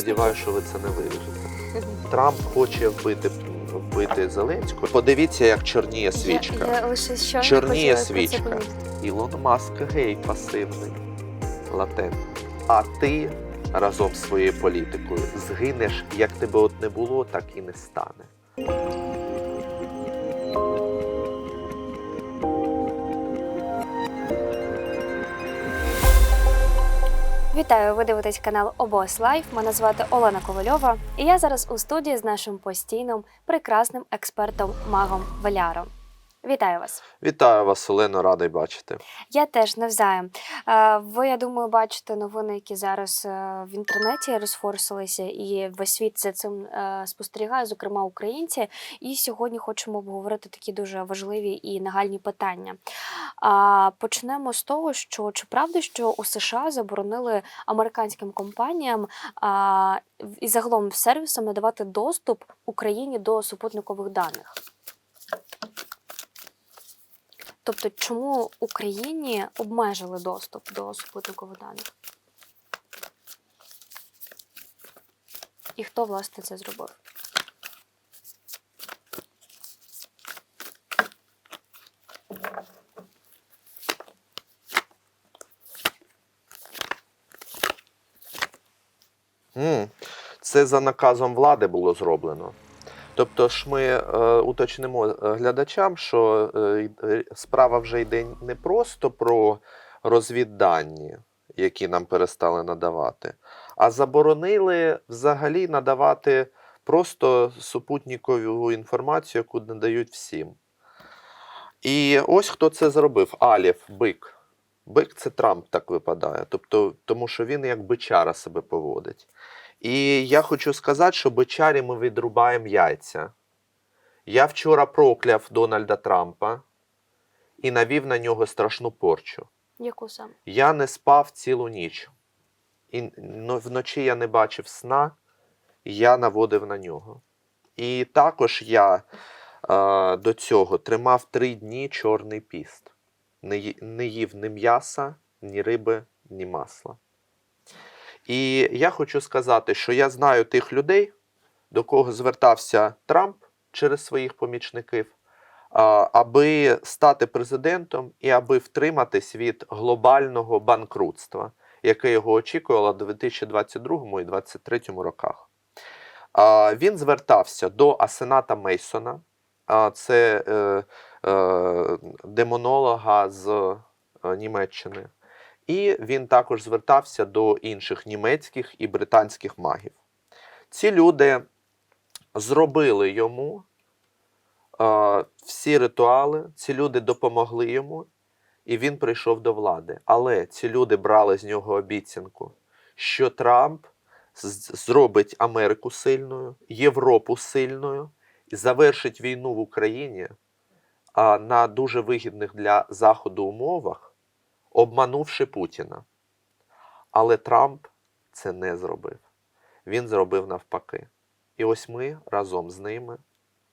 сподіваюся, що ви це не виріжете. Трамп хоче вбити, вбити Зеленського. Подивіться, як чорніє свічка. Я, я лише що Чорніє свічка. Ілон Маск гей пасивний, латентний. А ти разом з своєю політикою згинеш, як тебе от не було, так і не стане. Вітаю! Ви дивитесь канал Обос Лайф. Мене звати Олена Ковальова, і я зараз у студії з нашим постійним прекрасним експертом магом Валяром. Вітаю вас! Вітаю вас, Олено, радий бачити. Я теж навзаєм. Е, Ви, я думаю, бачите новини, які зараз е, в інтернеті розфорсилися, і весь світ за цим е, спостерігає, зокрема українці. І сьогодні хочемо обговорити такі дуже важливі і нагальні питання. Почнемо з того, що чи правда, що у США заборонили американським компаніям і загалом сервісам надавати доступ Україні до супутникових даних? Тобто, чому Україні обмежили доступ до супутникових даних? І хто власне це зробив? Це за наказом влади було зроблено. Тобто ж ми е, уточнимо е, глядачам, що е, е, справа вже йде не просто про розвіддані, які нам перестали надавати, а заборонили взагалі надавати просто супутникову інформацію, яку надають всім. І ось хто це зробив: Алєв, бик. Бик це Трамп так випадає. Тобто, тому що він як бичара себе поводить. І я хочу сказати, що бичарі ми відрубаємо яйця. Я вчора прокляв Дональда Трампа і навів на нього страшну порчу. Яку саме? Я не спав цілу ніч. І ну, вночі я не бачив сна, і я наводив на нього. І також я е, до цього тримав три дні чорний піст. Не, не їв ні м'яса, ні риби, ні масла. І я хочу сказати, що я знаю тих людей, до кого звертався Трамп через своїх помічників, аби стати президентом і аби втриматись від глобального банкрутства, яке його очікувало у 2022 і 2023 роках. Він звертався до Асената Мейсона, це е, е, демонолога з е, Німеччини. І він також звертався до інших німецьких і британських магів. Ці люди зробили йому е, всі ритуали, ці люди допомогли йому, і він прийшов до влади. Але ці люди брали з нього обіцянку, що Трамп зробить Америку сильною, Європу сильною і завершить війну в Україні а, на дуже вигідних для Заходу умовах, обманувши Путіна. Але Трамп це не зробив. Він зробив навпаки. І ось ми разом з ними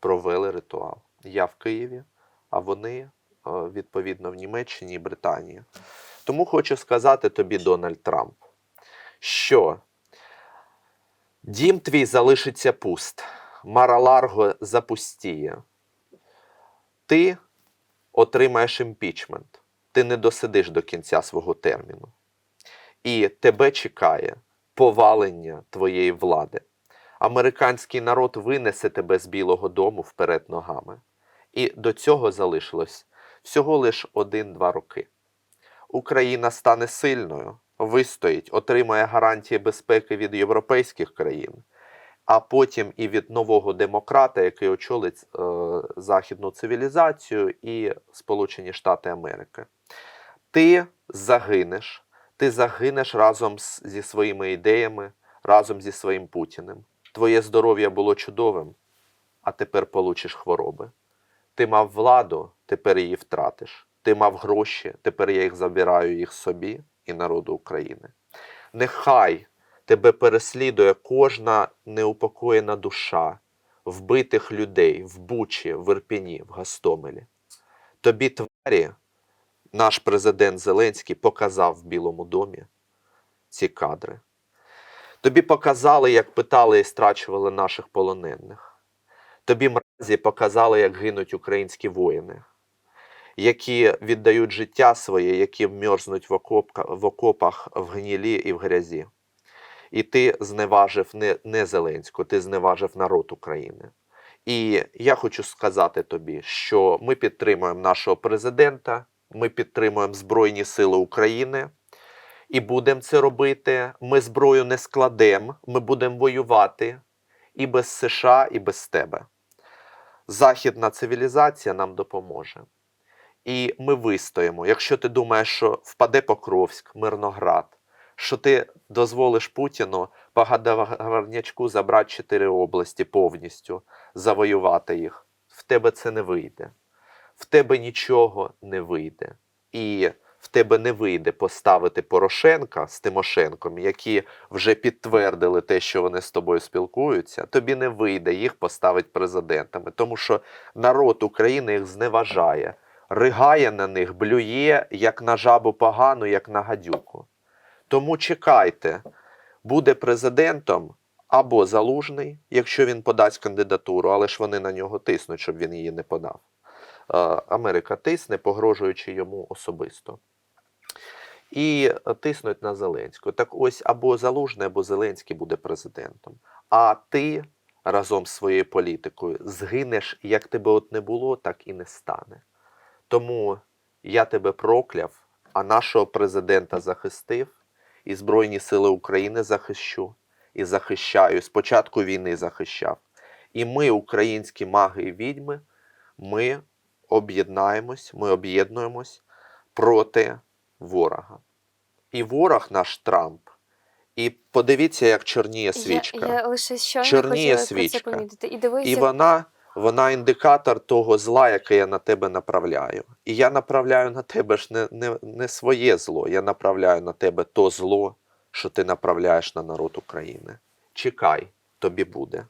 провели ритуал. Я в Києві, а вони е, відповідно в Німеччині і Британії. Тому хочу сказати тобі, Дональд Трамп, що дім твій залишиться пуст, Мараларго запустіє. Ти отримаєш імпічмент, ти не досидиш до кінця свого терміну. І тебе чекає повалення твоєї влади. Американський народ винесе тебе з Білого дому вперед ногами. І до цього залишилось всього лиш один-два роки. Україна стане сильною, вистоїть, отримає гарантії безпеки від європейських країн, а потім і від нового демократа, який очолить е, західну цивілізацію і Сполучені Штати Америки. Ти загинеш, ти загинеш разом з- зі своїми ідеями, разом зі своїм Путіним. Твоє здоров'я було чудовим, а тепер получиш хвороби. Ти мав владу, тепер її втратиш. Ти мав гроші, тепер я їх забираю їх собі і народу України. Нехай тебе переслідує кожна неупокоєна душа вбитих людей в Бучі, в Ірпіні, в Гастомелі. Тобі, тварі, наш президент Зеленський показав в Білому домі ці кадри. Тобі показали, як питали і страчували наших полонених. Тобі мразі показали, як гинуть українські воїни, які віддають життя своє, які мерзнуть в, окопка, в окопах в гнілі і в грязі. І ти зневажив не, не Зеленську, ти зневажив народ України. І я хочу сказати тобі, що ми підтримуємо нашого президента, ми підтримуємо Збройні Сили України і будемо це робити. Ми зброю не складемо, ми будемо воювати і без США, і без тебе. Західна цивілізація нам допоможе. І ми вистоїмо. Якщо ти думаєш, що впаде Покровськ, Мирноград, що ти дозволиш Путіну по Гадаварнячку забрати чотири області повністю, завоювати їх, в тебе це не вийде. В тебе нічого не вийде. І в тебе не вийде поставити Порошенка з Тимошенком, які вже підтвердили те, що вони з тобою спілкуються. Тобі не вийде їх поставити президентами, тому що народ України їх зневажає, ригає на них, блює як на жабу погану, як на гадюку. Тому чекайте, буде президентом або залужний, якщо він подасть кандидатуру, але ж вони на нього тиснуть, щоб він її не подав. Америка тисне, погрожуючи йому особисто. І е, тиснуть на Зеленського. Так ось або Залужний, або Зеленський буде президентом. А ти разом з своєю політикою згинеш, як тебе от не було, так і не стане. Тому я тебе прокляв, а нашого президента захистив, і Збройні Сили України захищу, і захищаю. З початку війни захищав. І ми, українські маги і відьми, ми об'єднаємось, ми об'єднуємось проти ворога. І ворог наш Трамп. І подивіться, як чорніє свічка. Я, я лише щойно Чорніє хотіла про це свічка. І дивися, І вона, вона індикатор того зла, яке я на тебе направляю. І я направляю на тебе ж не, не, не своє зло, я направляю на тебе то зло, що ти направляєш на народ України. Чекай, тобі буде.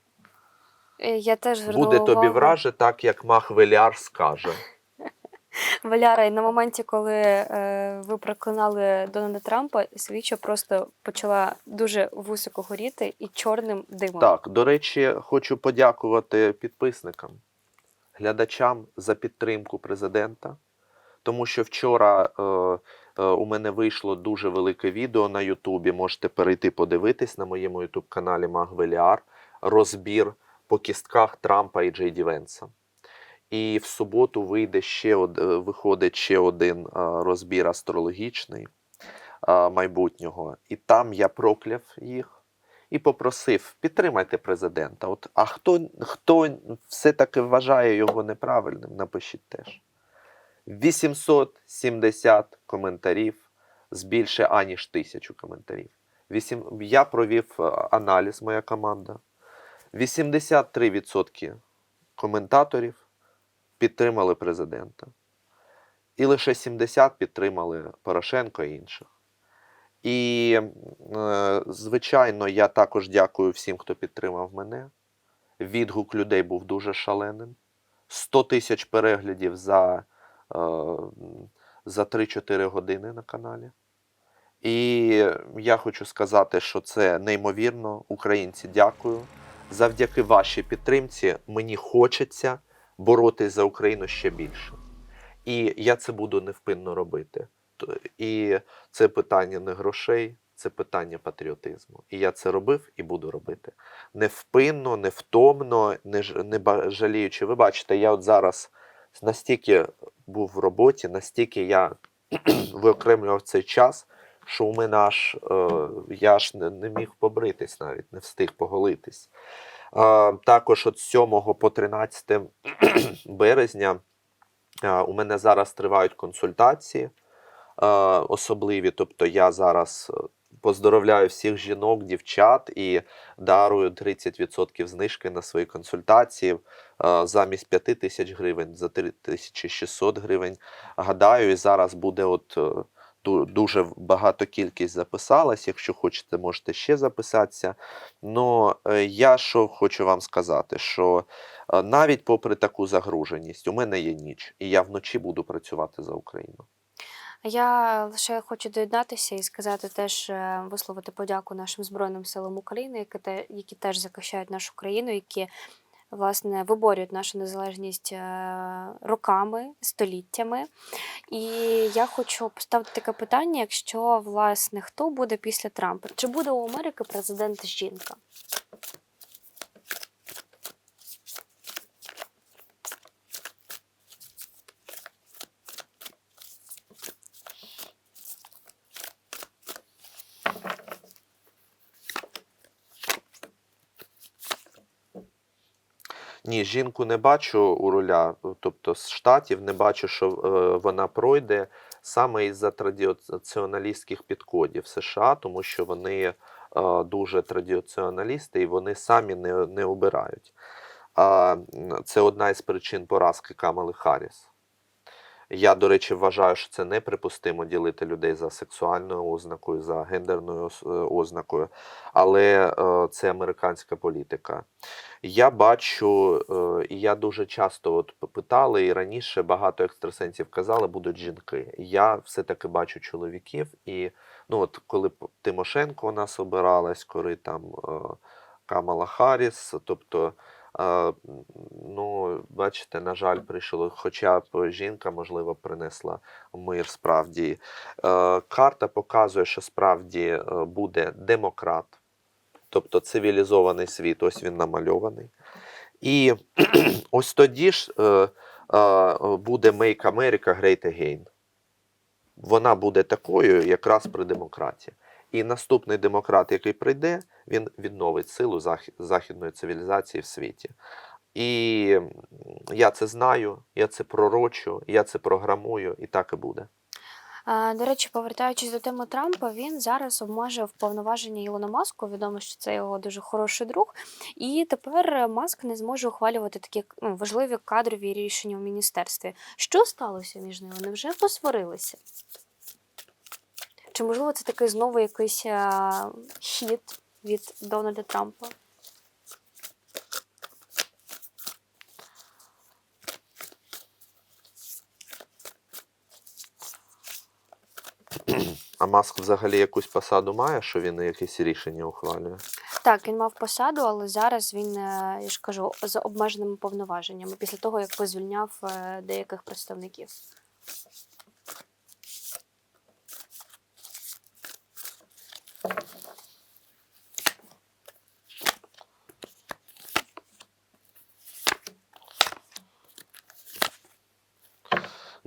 Е, я теж звернула Буде тобі увагу. враже, так як Мах Веляр скаже. Валяра, і на моменті, коли е, ви проклинали Дональда Трампа, свіча просто почала дуже високо горіти і чорним димом. Так, до речі, хочу подякувати підписникам, глядачам за підтримку президента. Тому що вчора е, е, у мене вийшло дуже велике відео на Ютубі. Можете перейти подивитись на моєму Ютуб каналі Магвеліар. Розбір по кістках Трампа і Джей Ді Венса. І в суботу вийде ще е, виходить ще один е, розбір астрологічний е, майбутнього. І там я прокляв їх і попросив: підтримайте президента. От, а хто, хто все-таки вважає його неправильним, напишіть теж. 870 коментарів з більше аніж тисячу коментарів. Вісім... Я провів аналіз, моя команда. 83% коментаторів підтримали президента. І лише 70 підтримали Порошенко і інших. І, е, звичайно, я також дякую всім, хто підтримав мене. Відгук людей був дуже шаленим. 100 тисяч переглядів за, е, за 3-4 години на каналі. І я хочу сказати, що це неймовірно. Українці, дякую. Завдяки вашій підтримці мені хочеться боротись за Україну ще більше. І я це буду невпинно робити. І це питання не грошей, це питання патріотизму. І я це робив і буду робити. Невпинно, невтомно, не, не жаліючи. Ви бачите, я от зараз настільки був в роботі, настільки я виокремлював цей час, мене аж е, я аж не, міг побритись навіть, не встиг поголитись. Е, також от 7 по 13 березня е, у мене зараз тривають консультації е, особливі. Тобто я зараз е, поздоровляю всіх жінок, дівчат і дарую 30% знижки на свої консультації е, замість 5 тисяч гривень за 3600 гривень. Гадаю, і зараз буде от. Дуже багато кількість записалась. Якщо хочете, можете ще записатися. Ну, я що хочу вам сказати, що е, навіть попри таку загруженість, у мене є ніч, і я вночі буду працювати за Україну. Я лише хочу доєднатися і сказати теж е, висловити подяку нашим Збройним силам України, які, те, які теж захищають нашу країну, які власне виборюють нашу незалежність е, роками, століттями. І я хочу поставити таке питання: якщо власне хто буде після Трампа? Чи буде у Америки президент жінка? Ні, жінку не бачу у руля, тобто з штатів не бачу, що е, вона пройде саме із-за традиціоналістських підходів США, тому що вони е, дуже традиціоналісти і вони самі не, не обирають. Е, це одна із причин поразки Камали Харріс. Я, до речі, вважаю, що це неприпустимо ділити людей за сексуальною ознакою, за гендерною е, ознакою, але е, це американська політика. Я бачу, е, і я дуже часто от питали, і раніше багато екстрасенсів казали, будуть жінки. Я все-таки бачу чоловіків. І ну, от коли Тимошенко у нас обиралась, коли там Камала Харріс, тобто. Ну, бачите, на жаль, прийшло, хоча б жінка, можливо, принесла мир справді. Е, Карта показує, що справді е, буде демократ, тобто цивілізований світ, ось він намальований. І ось тоді ж е, буде Make America Great Again. Вона буде такою якраз при демократії. І наступний демократ, який прийде, він відновить силу західної цивілізації в світі. І я це знаю, я це пророчу, я це програмую, і так і буде. До речі, повертаючись до теми Трампа, він зараз обмежив повноваження Ілона Маску. Відомо, що це його дуже хороший друг. І тепер Маск не зможе ухвалювати такі ну, важливі кадрові рішення в міністерстві. Що сталося між ними? Невже посварилися? Чи можливо це такий знову якийсь а, хід від Дональда Трампа? А Маск взагалі якусь посаду має, що він якісь рішення ухвалює? Так, він мав посаду, але зараз він, е, я ж кажу, з обмеженими повноваженнями після того, як позвільняв е, деяких представників.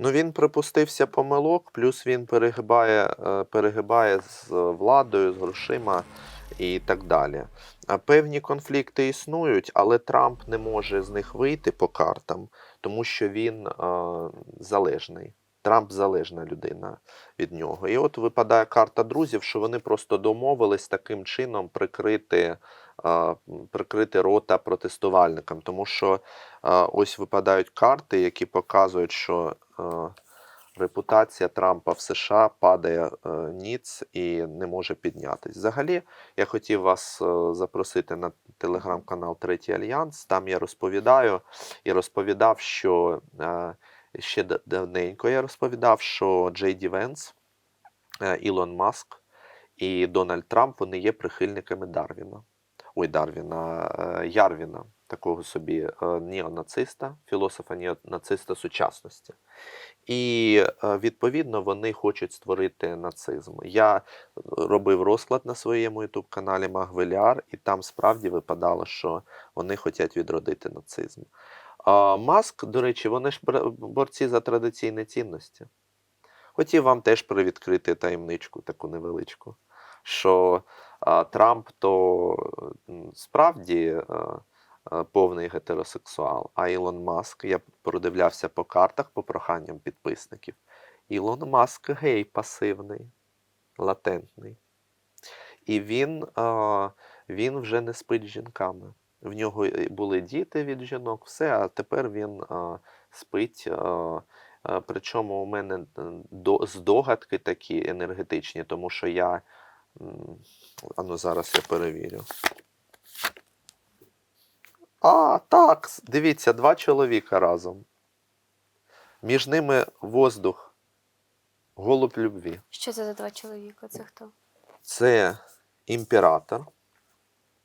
Ну, він припустився помилок, плюс він перегибає, е, перегибає з владою, з грошима і так далі. А певні конфлікти існують, але Трамп не може з них вийти по картам, тому що він е, залежний. Трамп залежна людина від нього. І от випадає карта друзів, що вони просто домовились таким чином прикрити, е, прикрити рота протестувальникам, тому що ось випадають карти, які показують, що репутація Трампа в США падає е, ніц і не може піднятись. Взагалі, я хотів вас е, запросити на телеграм-канал Третій Альянс. Там я розповідаю і розповідав, що е, ще давненько я розповідав, що Джей Ді Венс, е, Ілон Маск і Дональд Трамп вони є прихильниками Дарвіна. Ой, Дарвіна, е, Ярвіна, такого собі е, неонациста, філософа неонациста сучасності. І е, відповідно вони хочуть створити нацизм. Я робив розклад на своєму youtube каналі Магвеляр, і там справді випадало, що вони хочуть відродити нацизм. Маск, до речі, вони ж борці за традиційні цінності. Хотів вам теж привідкрити таємничку, таку невеличку, що а, Трамп то справді а, повний гетеросексуал, а Ілон Маск, я продивлявся по картах по проханням підписників. Ілон Маск гей пасивний, латентний. І він, він вже не спить з жінками. В нього були діти від жінок, все, а тепер він спить. Причому у мене е, до, здогадки такі енергетичні, тому що я. А ну зараз я перевірю. А, так, дивіться, два чоловіка разом. Між ними воздух. Голуб любві. Що це за два чоловіка? Це хто? Це імператор,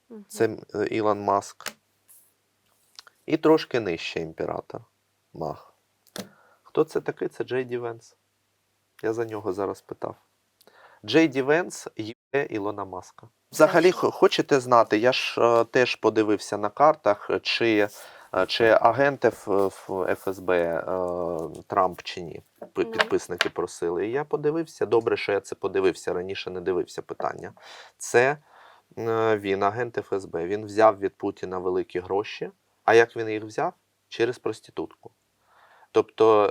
Мгм. це Ілон Маск. І трошки нижче імператор Мах. Хто це такий? Це Джей Ді Венс. Я за нього зараз питав. Джей Ді Венс Ілона Маска. Взагалі, хочете знати, я ж е, теж подивився на картах, чи, е, чи Ф- ФСБ е, Трамп чи ні. Підписники просили. І я подивився. Добре, що я це подивився. Раніше не дивився питання. Це е, він, агент ФСБ. Він взяв від Путіна великі гроші. А як він їх взяв? Через проститутку. Тобто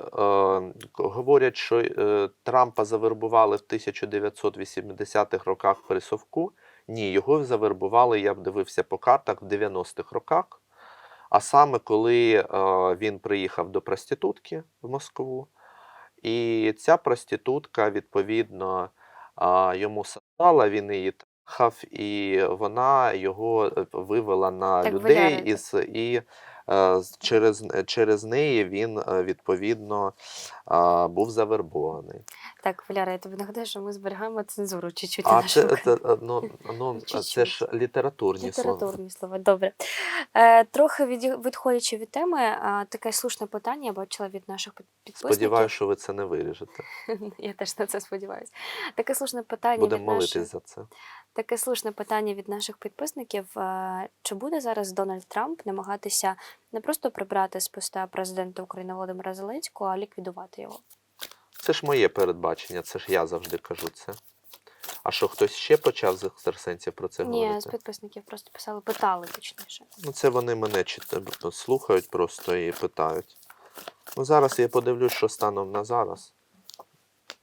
е, говорять, що е, Трампа завербували в 1980-х роках при Совку. Ні, його завербували, я б дивився по картах в 90-х роках. А саме коли е, він приїхав до проститутки в Москву, і ця проститутка, відповідно, е, йому садала, він її трахав, і вона його е, вивела на Так, людей із, і через, через неї він, е, відповідно, е, був завербований. Так, Валяра, я тобі нагадаю, що ми зберігаємо цензуру чуть-чуть. А це, це, е, ну, ну, Чуть-чуть. це ж літературні слова. Літературні слова, добре. Е, трохи від, відходячи від теми, е, таке слушне питання я бачила від наших під- підписників. Сподіваюся, що ви це не виріжете. Я теж на це сподіваюся. Таке слушне питання Будемо молитись наших, за це. Таке слушне питання від наших підписників. Е, Чи буде зараз Дональд Трамп намагатися не просто прибрати з поста президента України Володимира Зеленського, а ліквідувати його? Це ж моє передбачення, це ж я завжди кажу це. А що хтось ще почав з екстрасенсів про це Ні, з підписників просто писали, питали точніше. Ну, це вони мене чит- слухають просто і питають. Ну, зараз я подивлюсь, що станом на зараз.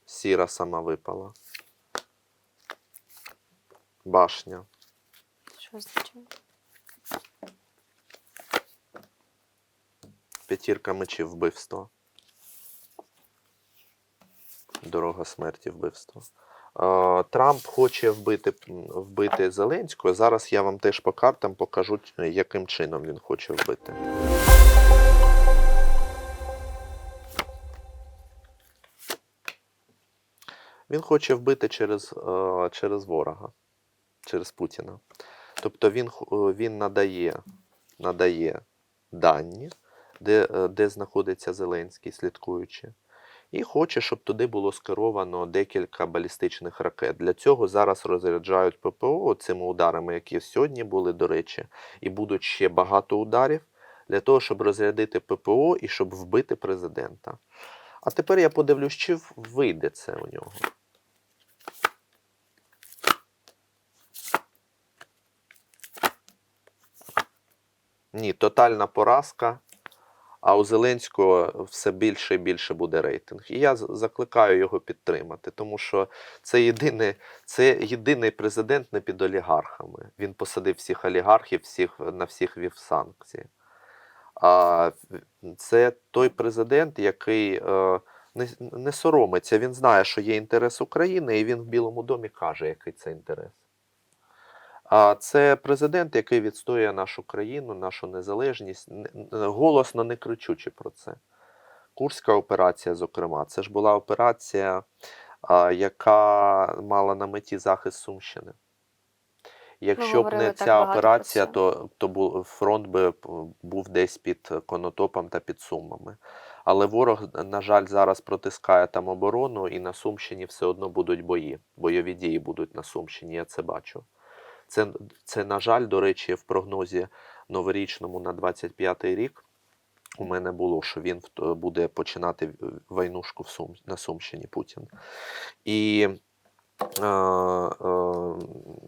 Сіра сама випала. Башня. Що означає? П'ятірка мечів вбивство. Дорога смерті вбивство. Трамп хоче вбити, вбити Зеленського. Зараз я вам теж по картам покажу, яким чином він хоче вбити. Він хоче вбити через, через ворога, через Путіна. Тобто він, е, він надає, надає дані, де, е, де знаходиться Зеленський, слідкуючи, і хоче, щоб туди було скеровано декілька балістичних ракет. Для цього зараз розряджають ППО цими ударами, які сьогодні були, до речі, і будуть ще багато ударів для того, щоб розрядити ППО і щоб вбити президента. А тепер я подивлюсь, чи вийде це у нього. Ні, тотальна поразка. А у Зеленського все більше і більше буде рейтинг. І я закликаю його підтримати, тому що це єдиний, це єдиний президент не під олігархами. Він посадив всіх олігархів, всіх, на всіх вів санкції. А це той президент, який е, не, не соромиться. Він знає, що є інтерес України, і він в Білому домі каже, який це інтерес. А це президент, який відстоює нашу країну, нашу незалежність, не- не- голосно не кричучи про це. Курська операція, зокрема, це ж була операція, яка мала на меті захист Сумщини. Якщо б не ця операція, то, то фронт би був десь під Конотопом та під Сумами. Але ворог, на жаль, зараз протискає там оборону, і на Сумщині все одно будуть бої. Бойові дії будуть на Сумщині, я це бачу. Це, це, на жаль, до речі, в прогнозі новорічному на 25-й рік у мене було, що він буде починати войнушку в Сум, на Сумщині Путін. І е, е,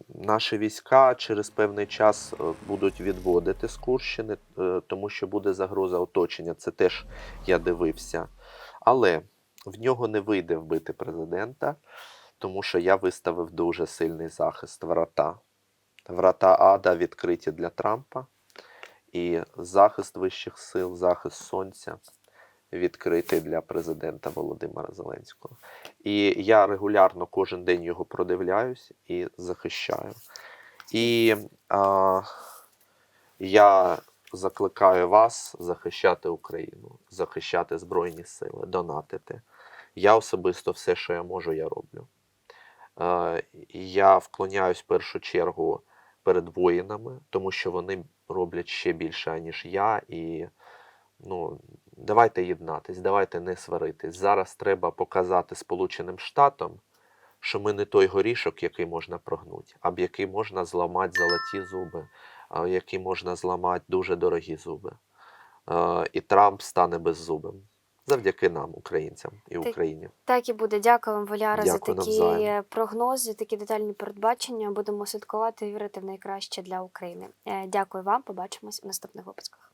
наші війська через певний час е, будуть відводити з Курщини, е, тому що буде загроза оточення. Це теж я дивився. Але в нього не вийде вбити президента, тому що я виставив дуже сильний захист врата. Врата Ада відкриті для Трампа, і захист вищих сил, захист сонця відкритий для президента Володимира Зеленського. І я регулярно кожен день його продивляюсь і захищаю. І а, я закликаю вас захищати Україну, захищати Збройні Сили, донатити. Я особисто все, що я можу, я роблю. Е, Я вклоняюсь в першу чергу перед воїнами, тому що вони роблять ще більше, ніж я. І ну, давайте єднатись, давайте не сваритись. Зараз треба показати Сполученим Штатам, що ми не той горішок, який можна прогнути, а який можна зламати золоті зуби, який можна зламати дуже дорогі зуби. Е, І Трамп стане беззубим. Завдяки нам, українцям і Так. Україні. Так і буде. Дякую вам, Валяра, за такі навзаєм. прогнози, такі детальні передбачення. Будемо слідкувати і вірити в найкраще для України. Е, Дякую вам. Побачимось в наступних випусках.